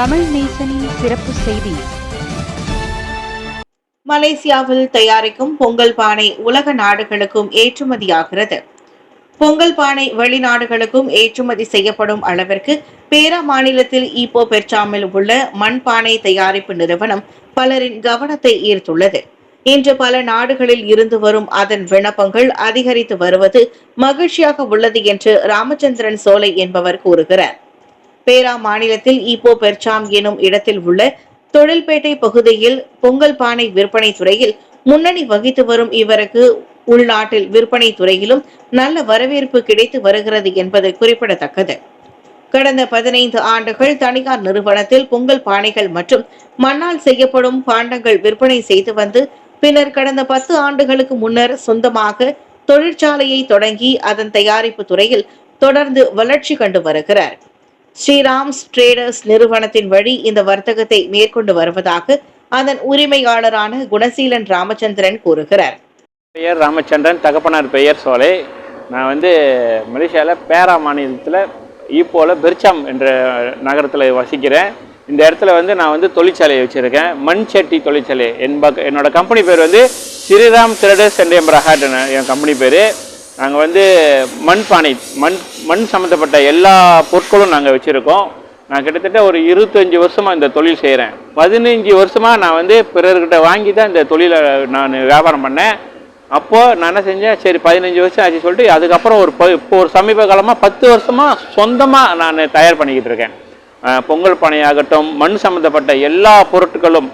தமிழ் நேசனின் சிறப்பு செய்தி. மலேசியாவில் தயாரிக்கும் பொங்கல் பானை உலக நாடுகளுக்கும் ஏற்றுமதியாகிறது. பொங்கல் பானை வெளிநாடுகளுக்கும் ஏற்றுமதி செய்யப்படும் அளவிற்கு பேரா மாநிலத்தில் ஈப்போ பெர்ச்சாமில் உள்ள மண்பானை தயாரிப்பு நிறுவனம் பலரின் கவனத்தை ஈர்த்துள்ளது. இன்று பல நாடுகளில் இருந்து வரும் அதன் விண்ணப்பங்கள் அதிகரித்து வருவது மகிழ்ச்சியாக உள்ளது என்று ராமச்சந்திரன் சோலை என்பவர் கூறுகிறார். பேரா மாநிலத்தில் ஈப்போ பெர்சாம் எனும் இடத்தில் உள்ள தொழில்பேட்டை பகுதியில் பொங்கல் பானை விற்பனை துறையில் முன்னணி வகித்து வரும் இவருக்கு உள்நாட்டில் விற்பனை துறையிலும் நல்ல வரவேற்பு கிடைத்து வருகிறது என்பது குறிப்பிடத்தக்கது. கடந்த பதினைந்து ஆண்டுகள் தனியார் நிறுவனத்தில் பொங்கல் பானைகள் மற்றும் மண்ணால் செய்யப்படும் பாண்டங்கள் விற்பனை செய்து வந்து பின்னர் கடந்த பத்து ஆண்டுகளுக்கு முன்னர் சொந்தமாக தொழிற்சாலையை தொடங்கி அதன் தயாரிப்பு துறையில் தொடர்ந்து வளர்ச்சி கண்டு வருகிறார். ஸ்ரீராம்ஸ் ட்ரேடர்ஸ் நிறுவனத்தின் வழி இந்த வர்த்தகத்தை மேற்கொண்டு வருவதாக அதன் உரிமையாளரான குணசீலன் ராமச்சந்திரன் கூறுகிறார். பெயர் ராமச்சந்திரன் தகப்பனார் பெயர் சோலை. நான் வந்து மலேசியாவில் பேரா மாநிலத்தில் ஈப்போவில் பெர்ச்சாம் என்ற நகரத்தில் வசிக்கிறேன். இந்த இடத்துல வந்து நான் வந்து தொழிற்சாலையை வச்சுருக்கேன். மண் சட்டி தொழிற்சாலை என்ப என்னோட கம்பெனி பேர் வந்து ஸ்ரீராம் த்ரெடர்ஸ் அண்ட் எம்ப்ரஹாட் என் கம்பெனி பேர். நாங்கள் வந்து மண் பானை மண் மண் சம்மந்தப்பட்ட எல்லா பொருட்களும் நாங்கள் வச்சுருக்கோம். நான் கிட்டத்தட்ட ஒரு இருபத்தஞ்சி வருஷமாக இந்த தொழில் செய்கிறேன் பதினஞ்சு வருஷமாக நான் வந்து பிறர்கிட்ட வாங்கி தான் இந்த தொழிலை நான் வியாபாரம் பண்ணேன். அப்போது நான் என்ன செஞ்சேன்? சரி பதினஞ்சு வருஷம் ஆச்சு சொல்லிட்டு அதுக்கப்புறம் ஒரு ப- இப்போ ஒரு சமீப காலமாக பத்து வருஷமாக சொந்தமாக நான் தயார் பண்ணிக்கிட்டு இருக்கேன். பொங்கல் பானையாகட்டும் மண் சம்மந்தப்பட்ட எல்லா பொருட்களும்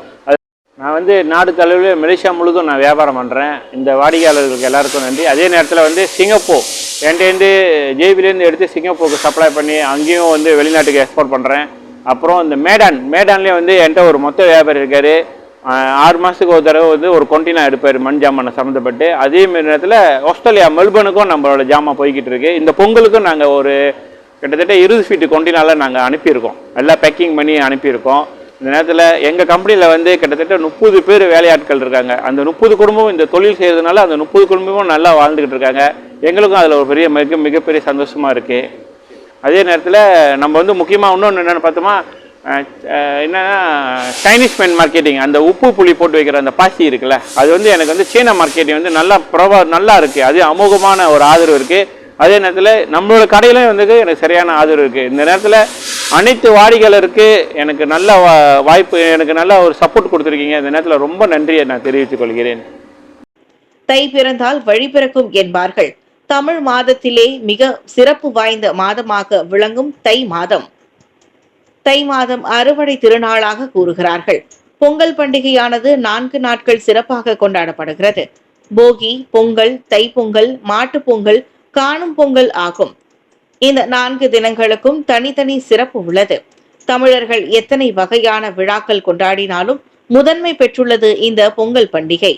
நான் வந்து நாடு தலைவில் மலேசியா முழுதும் நான் வியாபாரம் பண்ணுறேன் இந்த வாடிக்கையாளர்களுக்கு எல்லாருக்கும் நன்றி. அதே நேரத்தில் வந்து சிங்கப்பூர். என்கிட்டேருந்து ஜேபிலேருந்து எடுத்து சிங்கப்பூருக்கு சப்ளை பண்ணி அங்கேயும் வந்து வெளிநாட்டுக்கு எக்ஸ்போர்ட் பண்ணுறேன் அப்புறம் இந்த மேடான். மேடான்லேயே வந்து என்கிட்ட ஒரு மொத்த வியாபாரி இருக்கார். ஆறு மாதத்துக்கு ஒரு தடவை வந்து ஒரு கொண்டினா எடுப்பார் மண் ஜாமானை சம்மந்தப்பட்டு அதே மாதிரி நேரத்தில் ஆஸ்திரேலியா மெல்பர்னுக்கும் நம்மளோட ஜாமான் போய்கிட்டு இருக்கு. இந்த பொங்கலுக்கும் நாங்கள் ஒரு கிட்டத்தட்ட இருபது ஃபீட்டு கொண்டினால நாங்கள் அனுப்பியிருக்கோம். எல்லாம் பேக்கிங் பண்ணி அனுப்பியிருக்கோம். இந்த நேரத்தில் எங்கள் கம்பெனியில் வந்து கிட்டத்தட்ட முப்பது பேர் வேலையாட்கள் இருக்காங்க. அந்த முப்பது குடும்பமும் இந்த தொழில் செய்கிறதுனால அந்த முப்பது குடும்பமும் நல்லா வாழ்ந்துக்கிட்டு இருக்காங்க. எங்களுக்கும் அதில் ஒரு பெரிய மிக மிகப்பெரிய சந்தோஷமாக இருக்குது அதே நேரத்தில் நம்ம வந்து முக்கியமாக இன்னொன்று என்னென்னு பார்த்தோமா என்னென்னா சைனீஸ் மென் மார்க்கெட்டிங் அந்த உப்பு புளி போட்டு வைக்கிற அந்த பாசி இருக்குல்ல அது வந்து எனக்கு வந்து சீனா மார்க்கெட்டிங் வந்து நல்லா பிரபா நல்லா இருக்குது அது அமோகமான ஒரு ஆதரவு இருக்குது அதே நேரத்தில் நம்மளோட கடையிலையும் வந்து எனக்கு சரியான ஆதரவு இருக்குது இந்த நேரத்தில் அனைத்து வாடிக்கையாளருக்கு எனக்கு நல்ல வா- வாய்ப்பு எனக்கு நல்ல ஒரு சப்போர்ட் கொடுத்துருக்கீங்க. இந்த நேரத்தில் ரொம்ப நன்றியை நான் தெரிவித்துக் கொள்கிறேன். தை பிறந்தால் வழி பிறக்கும் என்பார்கள். தமிழ் மாதத்திலே மிக சிறப்பு வாய்ந்த மாதமாக விளங்கும் தை மாதம். தை மாதம் அறுவடை திருநாளாக கூறுகிறார்கள். பொங்கல் பண்டிகையானது நான்கு நாட்கள் சிறப்பாக கொண்டாடப்படுகிறது. போகி பொங்கல் தைப்பொங்கல் மாட்டுப் பொங்கல் காணும் பொங்கல் ஆகும். இந்த நான்கு தினங்களுக்கும் தனித்தனி சிறப்பு உள்ளது. தமிழர்கள் எத்தனை வகையான விழாக்கள் கொண்டாடினாலும் முதன்மை பெற்றுள்ளது இந்த பொங்கல் பண்டிகை.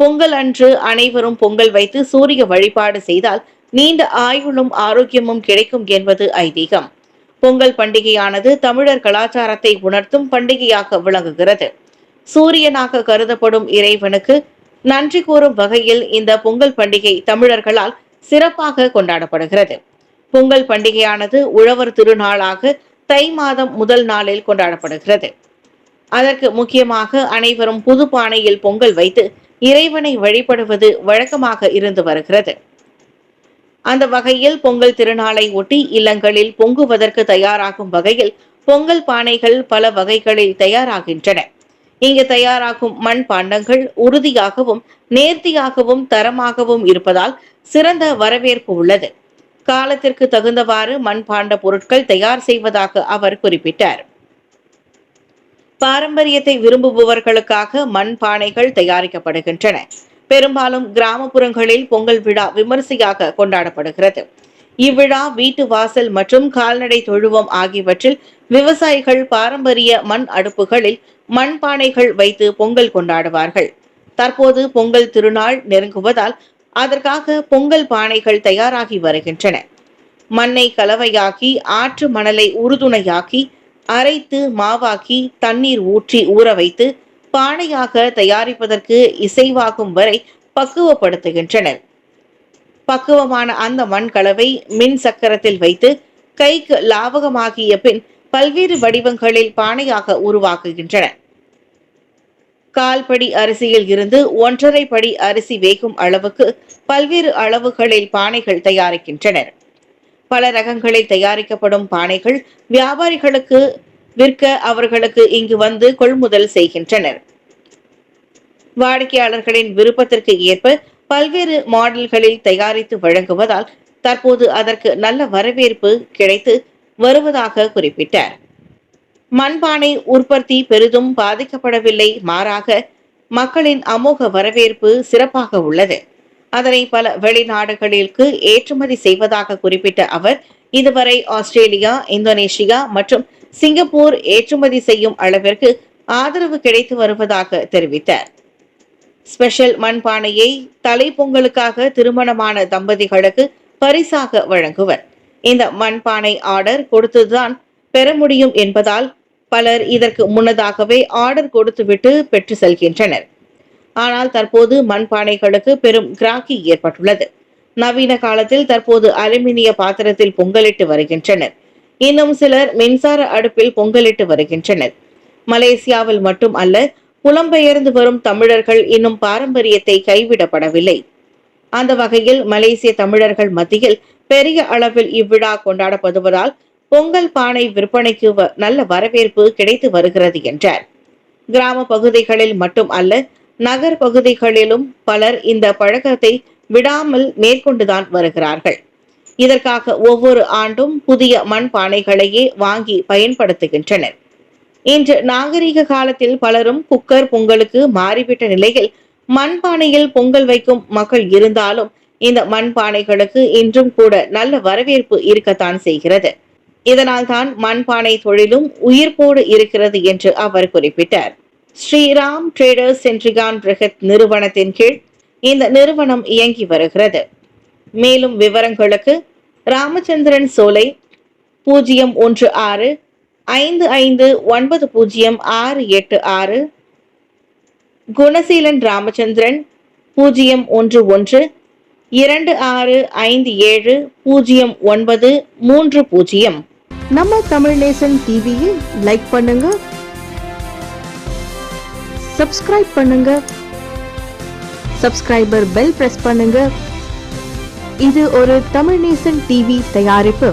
பொங்கல் அன்று அனைவரும் பொங்கல் வைத்து சூரிய வழிபாடு செய்தால் நீண்ட ஆயுளும் ஆரோக்கியமும் கிடைக்கும் என்பது ஐதீகம். பொங்கல் பண்டிகையானது தமிழர் கலாச்சாரத்தை உணர்த்தும் பண்டிகையாக விளங்குகிறது. சூரியனாக கருதப்படும் இறைவனுக்கு நன்றி கூறும் வகையில் இந்த பொங்கல் பண்டிகை தமிழர்களால் சிறப்பாக கொண்டாடப்படுகிறது. பொங்கல் பண்டிகையானது உழவர் திருநாளாக தை மாதம் முதல் நாளில் கொண்டாடப்படுகிறது. அதற்கு முக்கியமாக அனைவரும் புது பானையில் பொங்கல் வைத்து இறைவனை வழிபடுவது வழக்கமாக இருந்து வருகிறது. அந்த வகையில் பொங்கல் திருநாளை ஒட்டி இல்லங்களில் பொங்குவதற்கு தயாராகும் வகையில் பொங்கல் பானைகள் பல வகைகளில் தயாராகின்றன. இங்கு தயாராகும் மண் பாண்டங்கள் உறுதியாகவும் நேர்த்தியாகவும் தரமாகவும் இருப்பதால் சிறந்த வரவேற்பு உள்ளது. காலத்திற்கு தகுந்தவாறு மண்பாண்ட பொருட்கள் தயார் செய்வதாக அவர் குறிப்பிட்டார். பாரம்பரியத்தை விரும்புபவர்களுக்காக மண் பானைகள் தயாரிக்கப்படுகின்றன. பெரும்பாலும் கிராமப்புறங்களில் பொங்கல் விழா விமரிசையாக கொண்டாடப்படுகிறது. இவ்விழா வீட்டு வாசல் மற்றும் கால்நடை தொழுவம் ஆகியவற்றில் விவசாயிகள் பாரம்பரிய மண் அடுப்புகளில் மண் பானைகள் வைத்து பொங்கல் கொண்டாடுவார்கள். தற்போது பொங்கல் திருநாள் நெருங்குவதால் அதற்காக பொங்கல் பானைகள் தயாராகி வருகின்றன. மண்ணை கலவையாக்கி ஆற்று மணலை உறுதுணையாக்கி அரைத்து மாவாக்கி தண்ணீர் ஊற்றி ஊற வைத்து பானையாக தயாரிப்பதற்கு இசைவாகும் வரை பக்குவப்படுத்துகின்றனர். பக்குவமான அந்த மண் கலவை மின் சக்கரத்தில் வைத்து கைக்கு லாவகமாகிய பின் பல்வேறு வடிவங்களில் பானையாக உருவாக்குகின்றன. கால்படி அரிசியில் இருந்து ஒன்றரை படி அரிசி வேகும் அளவுக்கு பல்வேறு அளவுகளில் பானைகள் தயாரிக்கின்றனர். பல ரகங்களில் தயாரிக்கப்படும் பானைகள் வியாபாரிகளுக்கு விற்க அவர்களுக்கு இங்கு வந்து கொள்முதல் செய்கின்றனர். வாடிக்கையாளர்களின் விருப்பத்திற்கு ஏற்ப பல்வேறு மாடல்களில் தயாரித்து வழங்குவதால் தற்போது அதற்கு நல்ல வரவேற்பு கிடைத்து வருவதாக குறிப்பிட்டார். மண்பானை உற்பத்தி பெரிதும் பாதிக்கப்படவில்லை மாறாக மக்களின் அமோக வரவேற்பு சிறப்பாக உள்ளது. அதனை பல வெளிநாடுகளிற்கு ஏற்றுமதி செய்வதாக குறிப்பிட்ட அவர் இதுவரை ஆஸ்திரேலியா இந்தோனேஷியா மற்றும் சிங்கப்பூர் ஏற்றுமதி செய்யும் அளவிற்கு ஆதரவு கிடைத்து வருவதாக தெரிவித்தார். ஸ்பெஷல் மண்பானையை தலைப்பொங்கலுக்காக திருமணமான தம்பதிகளுக்கு பரிசாக வழங்குவர். இந்த மண்பானை ஆர்டர் கொடுத்துதான் பெற முடியும் என்பதால் பலர் இதற்கு முன்னதாகவே ஆர்டர் கொடுத்துவிட்டு பெற்று செல்கின்றனர். ஆனால் தற்போது மண்பானைகளுக்கு பெரும் கிராக்கி ஏற்பட்டுள்ளது. நவீன காலத்தில் தற்போது அலுமினிய பாத்திரத்தில் பொங்கலிட்டு வருகின்றனர். இன்னும் சிலர் மின்சார அடுப்பில் பொங்கலிட்டு வருகின்றனர். மலேசியாவில் மட்டும் அல்ல புலம்பெயர்ந்து வரும் தமிழர்கள் இன்னும் பாரம்பரியத்தை கைவிடப்படவில்லை. அந்த வகையில் மலேசிய தமிழர்கள் மத்தியில் பெரிய அளவில் இவ்விழா கொண்டாடப்படுவதால் பொங்கல் பானை விற்பனைக்கு நல்ல வரவேற்பு கிடைத்து வருகிறது என்றார். கிராம பகுதிகளில் மட்டும் அல்ல நகர் பகுதிகளிலும் பலர் இந்த பழக்கத்தை விடாமல் மேற்கொண்டுதான் வருகிறார்கள். இதற்காக ஒவ்வொரு ஆண்டும் புதிய மண் பானைகளையே வாங்கி பயன்படுத்துகின்றனர். இன்று நாகரிக காலத்தில் பலரும் குக்கர் பொங்கலுக்கு மாறிவிட்ட நிலையில் மண்பானையில் பொங்கல் வைக்கும் மக்கள் இருந்தாலும் இந்த மண்பானைகளுக்கு இன்றும் கூட நல்ல வரவேற்பு இருக்கத்தான் செய்கிறது. இதனால் தான் மண்பானை தொழிலும் உயிர்ப்போடு இருக்கிறது என்று அவர் குறிப்பிட்டார். ஸ்ரீராம் ட்ரேடர்ஸ் சென்ட்ரிகான் பிரகத் நிறுவனத்தின் கீழ் இந்த நிறுவனம் இயங்கி வருகிறது. மேலும் விவரங்களுக்கு ராமச்சந்திரன் சோலை பூஜ்ஜியம் ஒன்று ஆறு ஐந்து ஐந்து ஒன்பது பூஜ்ஜியம் ஆறு எட்டு ஆறு. குணசீலன் ராமச்சந்திரன் பூஜ்ஜியம் ஒன்று ஒன்று. இரண்டு ஆறு ஐந்து ஏழு பூஜ்ஜியம் ஒன்பது மூன்று பூஜ்ஜியம். நம்ம தமிழ் நேசன் டிவியை லைக் பண்ணுங்க. சப்ஸ்கிரைப் பண்ணுங்க. சப்ஸ்கிரைபர் பெல் பிரஸ் பண்ணுங்க. இது ஒரு தமிழ் நேசன் டிவி தயாரிப்பு.